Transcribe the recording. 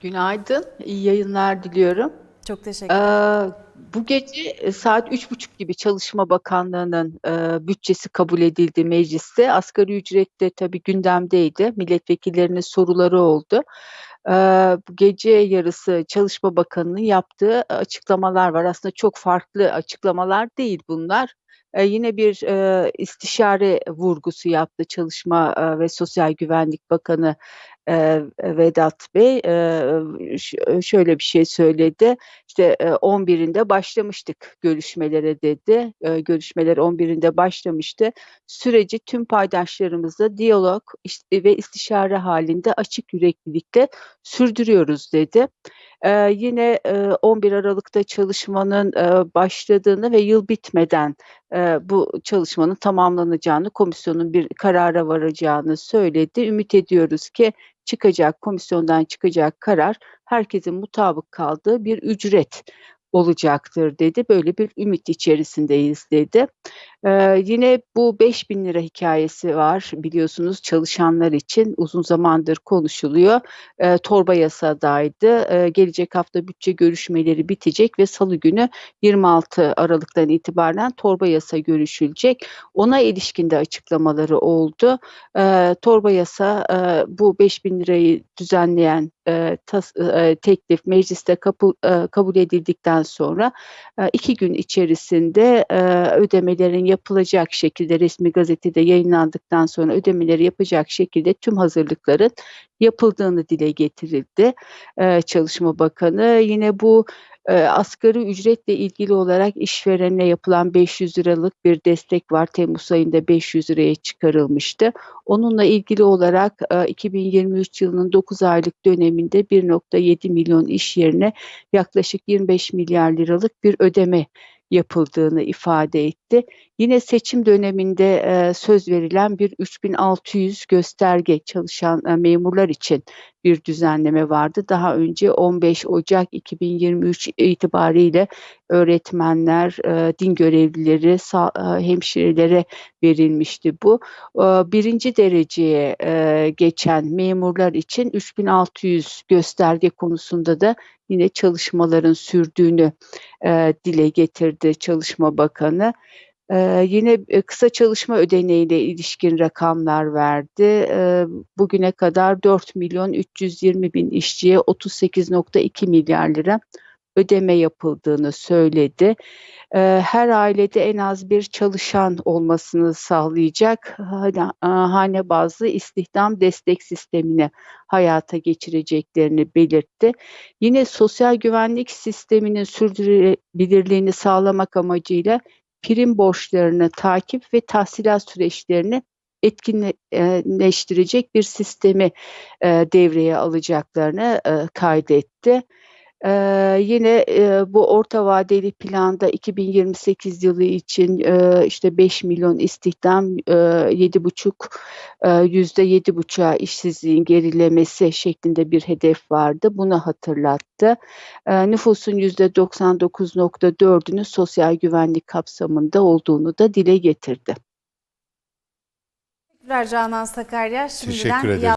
Günaydın, iyi yayınlar diliyorum. Çok teşekkürler. Eee, bu gece e, saat 3.30 gibi Çalışma Bakanlığı'nın eee, bütçesi kabul edildi mecliste. Asgari ücret de tabii gündemdeydi. Milletvekillerinin soruları oldu. Gece yarısı Çalışma Bakanı'nın yaptığı açıklamalar var. Aslında çok farklı açıklamalar değil bunlar. Yine bir istişare vurgusu yaptı Çalışma ve Sosyal Güvenlik Bakanı Vedat Bey. Şöyle bir şey söyledi. İşte eee, 11'inde başlamıştık görüşmelere dedi. Görüşmeler 11'inde başlamıştı. Süreci tüm paydaşlarımızla diyalog ve istişare halinde açık yüreklilikle sürdürüyoruz dedi. Yine eee, 11 Aralık'ta çalışmanın başladığını ve yıl bitmeden bu çalışmanın tamamlanacağını, komisyonun bir karara varacağını söyledi. Ümit ediyoruz ki çıkacak, komisyondan çıkacak karar herkesin mutabık kaldığı bir ücret olacaktır dedi. Böyle bir ümit içerisindeyiz dedi. Eee, yine bu 5.000 lira hikâyesi var biliyorsunuz çalışanlar için uzun zamandır konuşuluyor. Eee, torba yasadaydı. Eee, gelecek hafta bütçe görüşmeleri bitecek ve salı günü 26 Aralık'tan itibaren torba yasa görüşülecek. Ona ilişkin de açıklamaları oldu. Eee, torba yasa, eee, bu 5.000 lirayı düzenleyen, eee, tas eee, teklif mecliste kapı eee, kabul edildikten sonra, eee, 2 gün içerisinde, eee, ödemelerin yapılacak şekilde resmi gazetede yayınlandıktan sonra ödemeleri yapacak şekilde tüm hazırlıkların yapıldığını dile getirildi, eee, Çalışma Bakanı. Yine bu, eee, asgari ücretle ilgili olarak işverene yapılan 500 liralık bir destek var. Temmuz ayında 500 liraya çıkarılmıştı. Onunla ilgili olarak, eee, 2023 yılının 9 aylık döneminde 1.7 milyon iş yerine yaklaşık 25 milyar liralık bir ödeme yapıldığını ifade etti. Yine seçim döneminde, eee, söz verilen bir 3.600 gösterge çalışan, eee, memurlar için bir düzenleme vardı. Daha önce 15 Ocak 2023 itibariyle öğretmenler, eee, din görevlileri, hemşirelere verilmişti bu. 1. dereceye, geçen memurlar için 3.600 gösterge konusunda da yine çalışmaların sürdüğünü, dile getirdi Çalışma Bakanı. Eee, yine, eee, kısa çalışma ödeneğiyle ilişkin rakamlar verdi. Eee, bugüne kadar 4.320.000 işçiye 38.2 milyar lira ödeme yapıldığını söyledi. Eee, her ailede en az bir çalışan olmasını sağlayacak hane bazlı istihdam destek sistemini hayata geçireceklerini belirtti. Yine sosyal güvenlik sisteminin sürdürülebilirliğini sağlamak amacıyla prim borçlarını takip ve tahsilat süreçlerini etkinle eee, leştirecek bir sistemi, eee, devreye alacaklarını, eee, kaydetti. Eee, yine, eee, bu orta vadeli planda 2028 yılı için, eee, işte 5 milyon istihdam, eee, 7,5 eee, %7,5'a işsizliğin gerilemesi şeklinde bir hedef vardı. Bunu hatırlattı. Eee, nüfusun %99.4'ünün sosyal güvenlik kapsamında olduğunu da dile getirdi. Teşekkürler Canan Sakarya. Şimdiden Teşekkür ederim.